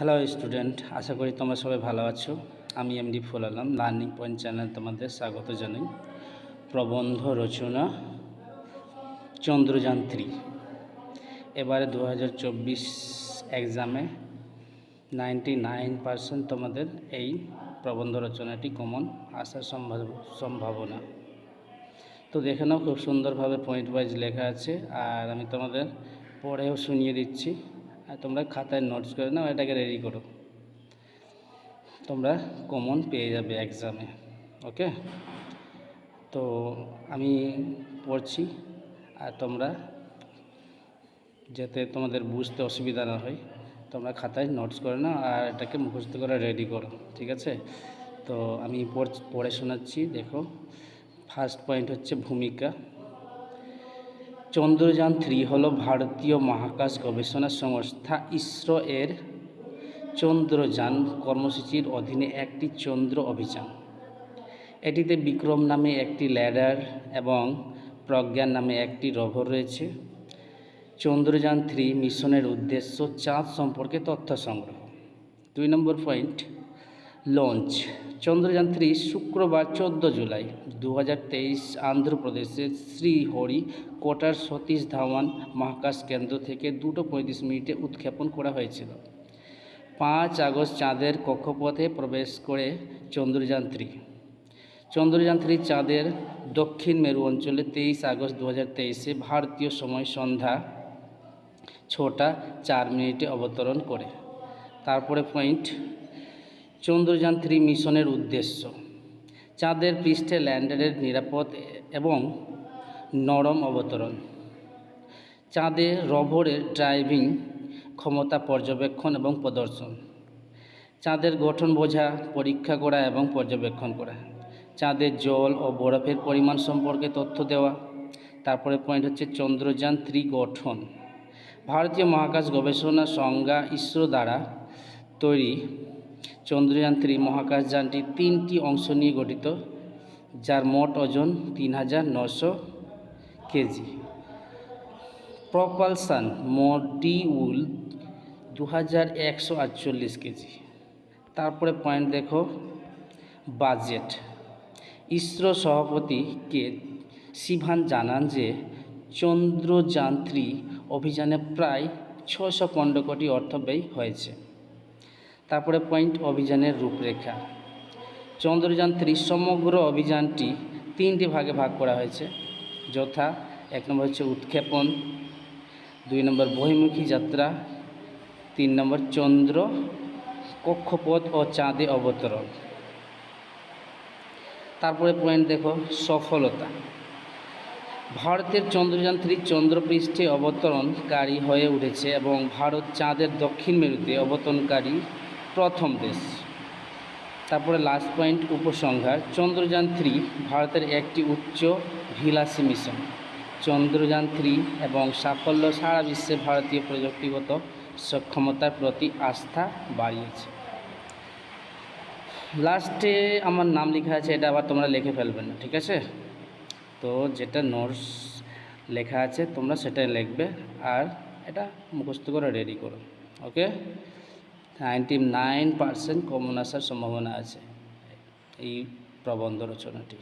Hello student আশা করি তোমরা সবাই ভালো আছো। আমি MD Ful Alam learning point channel তোমাদের স্বাগত জানাই। প্রবন্ধ রচনা চন্দ্রযান্ত্রী এবারে দু হাজার চব্বিশ এক্সামে নাইনটি নাইন পার্সেন্ট তোমাদের এই প্রবন্ধ রচনাটি কমন আসার সম্ভাব, সম্ভাবনা। তো দেখে নাও, খুব সুন্দরভাবে পয়েন্ট ওয়াইজ লেখা আছে। আর আমি তোমাদের পড়েও শুনিয়ে দিচ্ছি। তোমরা খাতায় নোটস করে নাও, এটাকে রেডি করো। তোমরা কমন পেয়ে যাবে এক্সামে ওকে তো আমি পড়ছি, আর তোমরা যাতে তোমাদের বুঝতে অসুবিধা না হয়, তোমরা খাতায় নোটস করে নাও আর এটাকে মুখস্থ করে রেডি করো, ঠিক আছে? তো আমি পড়- পড়ে শোনাচ্ছি, দেখো। ফার্স্ট পয়েন্ট হচ্ছে ভূমিকা। চন্দ্রযান থ্রি হল ভারতীয় মহাকাশ গবেষণা সংস্থা ইসরো এর চন্দ্রযান কর্মসূচির অধীনে একটি চন্দ্র অভিযান। এটিতে বিক্রম নামে একটি ল্যাডার এবং প্রজ্ঞান নামে একটি রোভার রয়েছে। চন্দ্রযান থ্রি মিশনের উদ্দেশ্য চাঁদ সম্পর্কে তথ্য সংগ্রহ। দুই নম্বর পয়েন্ট, লঞ্চ। চন্দ্রযান থ্রি শুক্রবার চোদ্দ জুলাই দু হাজার তেইশ আন্ধ্রপ্রদেশের শ্রীহরি কোটার সতীশ ধাওয়ান মহাকাশ কেন্দ্র থেকে দুটো পঁয়ত্রিশ মিনিটে উৎক্ষেপণ করা হয়েছিল। পাঁচ আগস্ট চাঁদের কক্ষপথে প্রবেশ করে চন্দ্রযান থ্রি চন্দ্রযান থ্রি চাঁদের দক্ষিণ মেরু অঞ্চলে তেইশ আগস্ট দু হাজার তেইশে ভারতীয় সময় সন্ধ্যা ছটা চার মিনিটে অবতরণ করে। তারপরে পয়েন্ট চন্দ্রযান থ্রি মিশনের উদ্দেশ্য। চাঁদের পৃষ্ঠে ল্যান্ডারের নিরাপদ এবং নরম অবতরণ। চাঁদে রোভারের ড্রাইভিং ক্ষমতা পর্যবেক্ষণ এবং প্রদর্শন। চাঁদের গঠন বোঝা, পরীক্ষা করা এবং পর্যবেক্ষণ করা। চাঁদের জল ও বরফের পরিমাণ সম্পর্কে তথ্য দেওয়া। তারপরে পয়েন্ট হচ্ছে চন্দ্রযান থ্রি গঠন। ভারতীয় মহাকাশ গবেষণা সংজ্ঞা ইসরো দ্বারা তৈরি চন্দ্রযান থ্রি মহাকাশযানটি তিনটি অংশ নিয়ে গঠিত, যার মোট ওজন তিন হাজার নশো কেজি। প্রপালসান মডিউল দু হাজার একশো আটচল্লিশ কেজি। তারপরে পয়েন্ট দেখো, বাজেট। ইসরো সভাপতি কে সিভান জানান যে চন্দ্রযান থ্রি অভিযানে প্রায় ছশো পনেরো কোটি অর্থ ব্যয় হয়েছে। তারপরে পয়েন্ট অভিযানের রূপরেখা। চন্দ্রযান থ্রি সমগ্র অভিযানটি তিনটি ভাগে ভাগ করা হয়েছে। যথা এক নম্বর হচ্ছে উৎক্ষেপণ, দুই নম্বর বহির্মুখী যাত্রা, তিন নম্বর চন্দ্র, কক্ষপথ ও চাঁদে অবতরণ। তারপরে পয়েন্ট দেখো, সফলতা। ভারতের চন্দ্রযান থ্রি চন্দ্রপৃষ্ঠে অবতরণকারী হয়ে উঠেছে এবং ভারত চাঁদের দক্ষিণ মেরুতে অবতরণকারী প্রথম দেশ। তারপরে লাস্ট পয়েন্ট উপসংহার। চন্দ্রযান থ্রি ভারতের একটি উচ্চ ভিলাসী মিশন চন্দ্রযান থ্রি এবং সাফল্য সারা বিশ্বে ভারতীয় প্রযুক্তিগত সক্ষমতার প্রতি আস্থা বাড়িয়েছে। লাস্টে আমার নাম লেখা আছে, এটা আবার তোমরা লিখে ফেলবে না, ঠিক আছে? তো যেটা নোটস লেখা আছে, তোমরা সেটাই লিখবে আর এটা মুখস্থ করে রেডি করো okay ninety nine percent common আসার সম্ভাবনা আছে এই প্রবন্ধ রচনাটি।